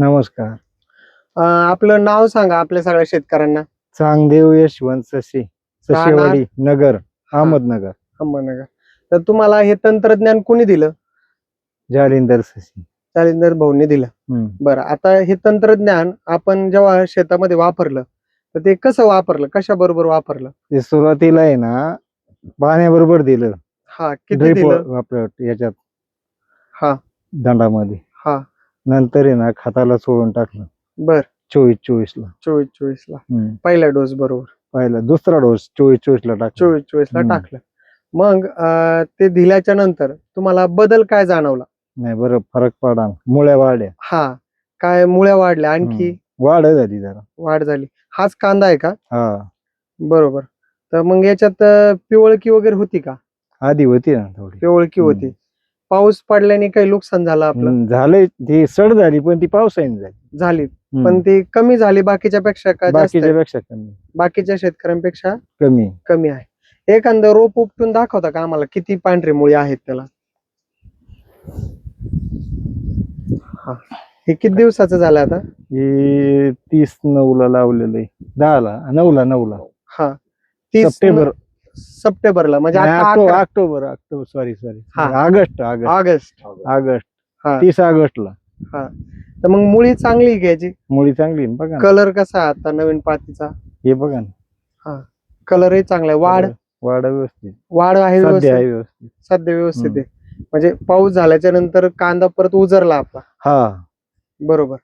नमस्कार. अं, आपलं नाव सांगा आपल्या सगळ्या शेतकऱ्यांना. चांगदेव यशवंत ससे ससेवाडी नगर अहमदनगर. अहमदनगर. तर तुम्हाला हे तंत्रज्ञान कोणी दिलं? जालिंदर ससे. चालिंदर भाऊंनी दिलं. हम्म. बरं आता हे तंत्रज्ञान आपण जेव्हा शेतामध्ये वापरलं तर ते कसं वापरलं? कशा बरोबर वापरलं? ते सुरुवातीला आहे ना पाण्याबरोबर दिलं. हा किती ड्रीप दिलं? आपलं याच्यात. हा. दंडामध्ये. हा. नंतर आहे ना खताला सोडून टाकलं. बर. चोवीस चोवीस ला. चोवीस चोवीस ला. हम्म. पहिला डोस बरोबर. पहिला दुसरा डोस चोवीस चोवीस ला टाकलं. चोवीस चोवीस ला हम्म. टाकलं. मग अं, ते दिल्याच्या नंतर तुम्हाला बदल काय जाणवला? नाही बरं फरक पडा मुळ्या वाढल्या. हा. काय मुळ्या वाढल्या आणखी? हम्म. वाढ झाली जरा. वाढ झाली. हाच कांदा आहे का? हा. बरोबर. तर मग याच्यात अं, पिवळकी वगैरे होती का? आधी होती ना थोडी. पिवळकी हम्म. होती पाऊस पडल्याने काही नुकसान झालं आपलं. हम्म, झालंय. ती सड झाली पण ती पावसाने झाली. झाली. हम्म. पण ती कमी झाली बाकीच्या पेक्षा का जास्त? बाकीच्या आहे? पेक्षा कमी. बाकीच्या शेतकऱ्यांपेक्षा कमी. कमी आहे. एखादं रोप उपटून दाखवता का आम्हाला? किती पांढरी मुळी आहेत त्याला? हा. हे किती दिवसाचं झालं आता? हे तीस नऊला लावलेलं आहे. दहाला नऊला नऊला. हा. तीस सप्टेंबर. सप्टेंबरला म्हणजे नाही, आता ऑक्टो- अकरा- ऑक्टोबर ऑक्टोबर सॉरी सॉरी हा. August August. ऑगस्ट. ऑगस्ट. हा. तीस ऑगस्टला. तर मग मुळी चांगली घ्यायची मुळी चांगली आहे ना, बघा ना. कलर कसा आता नवीन पातीचा? हे बघा ना. कलरही चांगला आहे. वाढ? वाढ व्यवस्थित. वाढ आहे सध्या व्यवस्थित आहे व्यवस्थित? सध्या व्यवस्थित. आहे. म्हणजे पाऊस झाल्याच्यानंतर कांदा परत उजरला आपला. हा. बरोबर.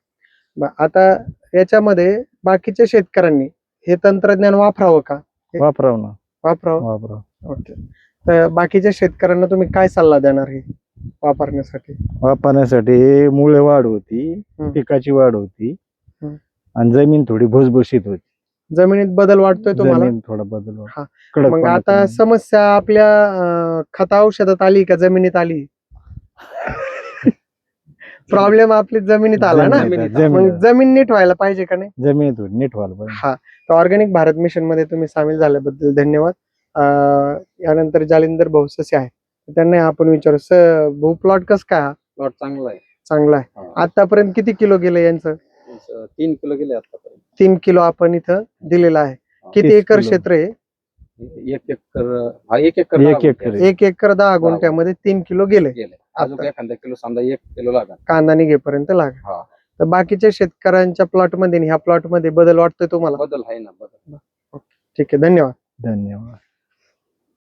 ब- आता याच्यामध्ये बाकीच्या शेतकऱ्यांनी हे तंत्रज्ञान वापरावं का? वापराव ना. वापरावं वापराव ओके तर बाकीच्या शेतकऱ्यांना तुम्ही काय सल्ला देणार हे वापरण्यासाठी वापरण्यासाठी मुळे वाढ होती हम्म. पिकाची वाढ होती हम्म. आणि जमीन थोडी भुसभुशीत होती जमिनीत बदल वाटतोय तुम्हाला जमीन थोडा बदल होतो. हा. कडकपणा मग आता कमी. समस्या आपल्या अं, खता औषधात आली का जमिनीत आली प्रॉब्लेम आपली जमिनीत आला ना? मग. जमीन नीट व्हायला पाहिजे का नाही? जमिनीत नीट व्हायला पाहिजे. हा. तर ऑर्गॅनिक भारत मिशनमध्ये तुम्ही सामील झाल्याबद्दल धन्यवाद. यानंतर जालिंदर भाऊ ससे आहे त्यांना आपण विचारू. स भाऊ प्लॉट कस काय हा? प्लॉट चांगला आहे. चांगला आहे. हा. आतापर्यंत किती किलो गेलं यांचं? तीन किलो गेले आतापर्यंत. तीन किलो आपण इथं दिलेलं आहे. किती एकर. क्षेत्र आहे एक एकर हा एक एकर. एक एकर दहा गुंठ्यामध्ये तीन किलो गेले. गेले. अजून. एखादा किलो समजा एक किलो लागेल. कांदा निघेपर्यंत लागा हा. तर बाकीच्या शेतकऱ्यांच्या प्लॉटमध्ये आणि ह्या प्लॉटमध्ये बदल वाटतोय तुम्हाला? बदल आहे ना बदल. ठीक आहे. धन्यवाद. धन्यवाद.